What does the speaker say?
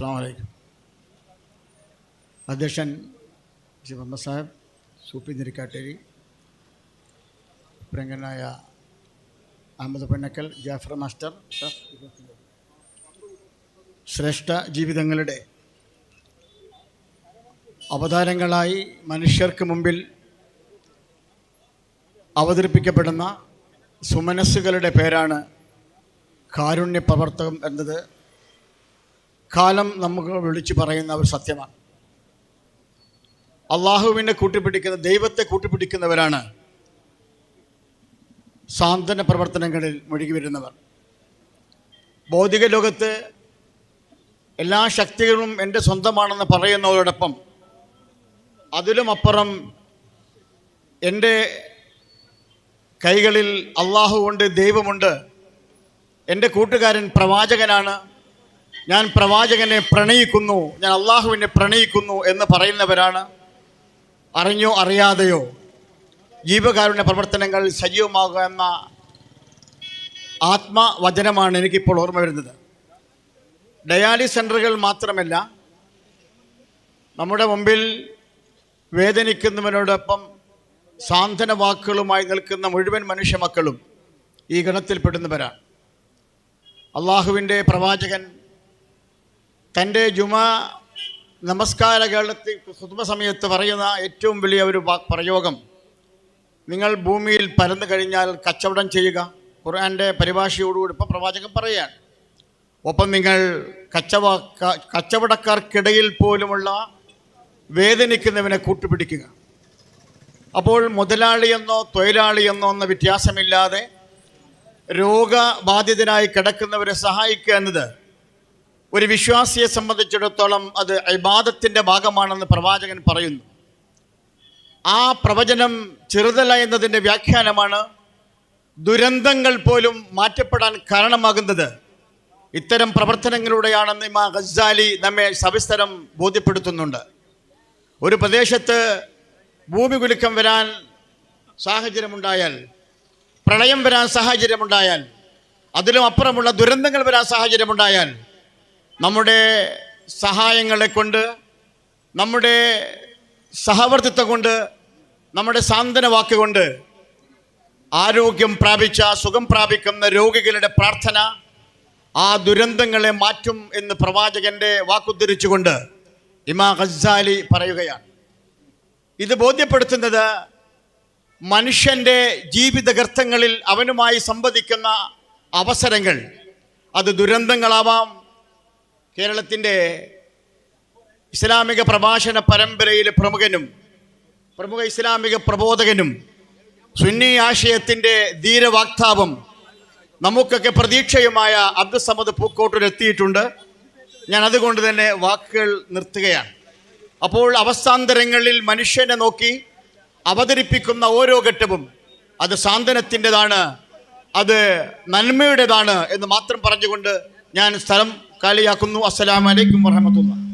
അസ്സാം വലൈക്കും അധ്യക്ഷൻ ശ്രീ മുഹമ്മദ് സാഹിബ് സൂപ്പി നിരിക്കാട്ടേരി പ്രിയങ്കനായ അഹമ്മദ് പൊന്നക്കൽ ജാഫർ മാസ്റ്റർ ശ്രേഷ്ഠ ജീവിതങ്ങളുടെ അവതാരങ്ങളായി മനുഷ്യർക്ക് മുമ്പിൽ അവതരിപ്പിക്കപ്പെടുന്ന സുമനസ്സുകളുടെ പേരാണ് കാരുണ്യ പ്രവർത്തകം എന്നത്. കാലം നമുക്ക് വിളിച്ചു പറയുന്ന ഒരു സത്യമാണ്. അള്ളാഹുവിനെ കൂട്ടിപ്പിടിക്കുന്ന ദൈവത്തെ കൂട്ടിപ്പിടിക്കുന്നവരാണ് സാന്ത്വന പ്രവർത്തനങ്ങളിൽ മുഴുകി വരുന്നവർ. ഭൗതിക ലോകത്ത് എല്ലാ ശക്തികളും എന്റെ സ്വന്തമാണെന്ന് പറയുന്നവരോടൊപ്പം അതിലും അപ്പുറം എന്റെ കൈകളിൽ അള്ളാഹുവുണ്ട് ദൈവമുണ്ട് എന്റെ കൂട്ടുകാരൻ പ്രവാചകനാണ് ഞാൻ പ്രവാചകനെ പ്രണയിക്കുന്നു ഞാൻ അള്ളാഹുവിനെ പ്രണയിക്കുന്നു എന്ന് പറയുന്നവരാണ്. അറിഞ്ഞോ അറിയാതെയോ? ജീവകാരുണ്യ പ്രവർത്തനങ്ങൾ സജീവമാകുക എന്ന ആത്മവചനമാണ് എനിക്കിപ്പോൾ ഓർമ്മ വരുന്നത്. ഡയാലിസ് സെന്ററുകൾ മാത്രമല്ല നമ്മുടെ മുമ്പിൽ വേദനിക്കുന്നവനോടൊപ്പം സാന്ത്വന വാക്കുകളുമായി നിൽക്കുന്ന മുഴുവൻ മനുഷ്യ മക്കളും ഈ ഗണത്തിൽപ്പെടുന്നവരാണ്. അള്ളാഹുവിന്റെ പ്രവാചകൻ തന്റെ ജുമാ നമസ്കാര കേരളത്തിൽ കുടുംബ സമയത്ത് പറയുന്ന ഏറ്റവും വലിയ ഒരു പ്രയോഗം നിങ്ങൾ ഭൂമിയിൽ പരന്നു കഴിഞ്ഞാൽ കച്ചവടം ചെയ്യുക. ഖുർആന്റെ പരിഭാഷയോടുകൂടി ഇപ്പോൾ പ്രവാചകൻ പറയുകയാണ് ഒപ്പം നിങ്ങൾ കച്ചവ കച്ചവടക്കാർക്കിടയിൽ പോലുമുള്ള വേദനിക്കുന്നവനെ കൂട്ടുപിടിക്കുക. അപ്പോൾ മുതലാളിയെന്നോ തൊഴിലാളിയെന്നോ എന്ന വ്യത്യാസമില്ലാതെ രോഗബാധിതനായി കിടക്കുന്നവരെ സഹായിക്കുക എന്നത് ഒരു വിശ്വാസിയെ സംബന്ധിച്ചിടത്തോളം അത് ഇബാദത്തിന്റെ ഭാഗമാണെന്ന് പ്രവാചകൻ പറയുന്നു. ആ പ്രവചനം ചെറുതല എന്നതിന്റെ വ്യാഖ്യാനമാണ് ദുരന്തങ്ങൾ പോലും മാറ്റപ്പെടാൻ കാരണമാകുന്നത്. ഇത്തരം പ്രവർത്തനങ്ങളിലൂടെയാണെന്ന് ഇമാ ഗസാലി നമ്മെ സവിസ്തരം ബോധ്യപ്പെടുത്തുന്നുണ്ട്. ഒരു പ്രദേശത്ത് ഭൂമി കുലുക്കം വരാൻ സാഹചര്യമുണ്ടായാൽ പ്രളയം വരാൻ സാഹചര്യമുണ്ടായാൽ അതിലും അപ്പുറമുള്ള ദുരന്തങ്ങൾ വരാൻ സാഹചര്യമുണ്ടായാൽ നമ്മുടെ സഹായങ്ങളെ കൊണ്ട് നമ്മുടെ സഹവർത്തിത്വം കൊണ്ട് നമ്മുടെ സാന്ത്വന വാക്കുകൊണ്ട് ആരോഗ്യം പ്രാപിച്ച സുഖം പ്രാപിക്കുന്ന രോഗികളുടെ പ്രാർത്ഥന ആ ദുരന്തങ്ങളെ മാറ്റും എന്ന് പ്രവാചകന്റെ വാക്കുദ്ധരിച്ചുകൊണ്ട് ഇമാ ഖസാലി പറയുകയാണ്. ഇത് ബോധ്യപ്പെടുത്തുന്നത് മനുഷ്യന്റെ ജീവിതഗർത്തങ്ങളിൽ അവനുമായി സംവദിക്കുന്ന അവസരങ്ങൾ അത് ദുരന്തങ്ങളാവാം കേരളത്തിന്റെ ഇസ്ലാമിക പ്രഭാഷണ പരമ്പരയിലെ പ്രമുഖനും പ്രമുഖ ഇസ്ലാമിക പ്രബോധകനും സുന്നി ആശയത്തിന്റെ ധീരവാക്താവും നമുക്കൊക്കെ പ്രതീക്ഷയുമായ അബ്ദുസമദ് പൂക്കോട്ടൂർ എത്തിയിട്ടുണ്ട്. ഞാൻ അതുകൊണ്ട് തന്നെ വാക്കുകൾ നിർത്തുകയാണ്. അപ്പോൾ അവസ്ഥാന്തരങ്ങളിൽ മനുഷ്യനെ നോക്കി അവതരിപ്പിക്കുന്ന ഓരോ ഘട്ടവും അത് സാന്ത്വനത്തിന്റെതാണ് അത് നന്മയുടേതാണ് എന്ന് മാത്രം പറഞ്ഞുകൊണ്ട് ഞാൻ സ്ഥലം കാലിയാക്കുന്നു അസ്സലാമലൈക്കും വറഹമത്തുള്ള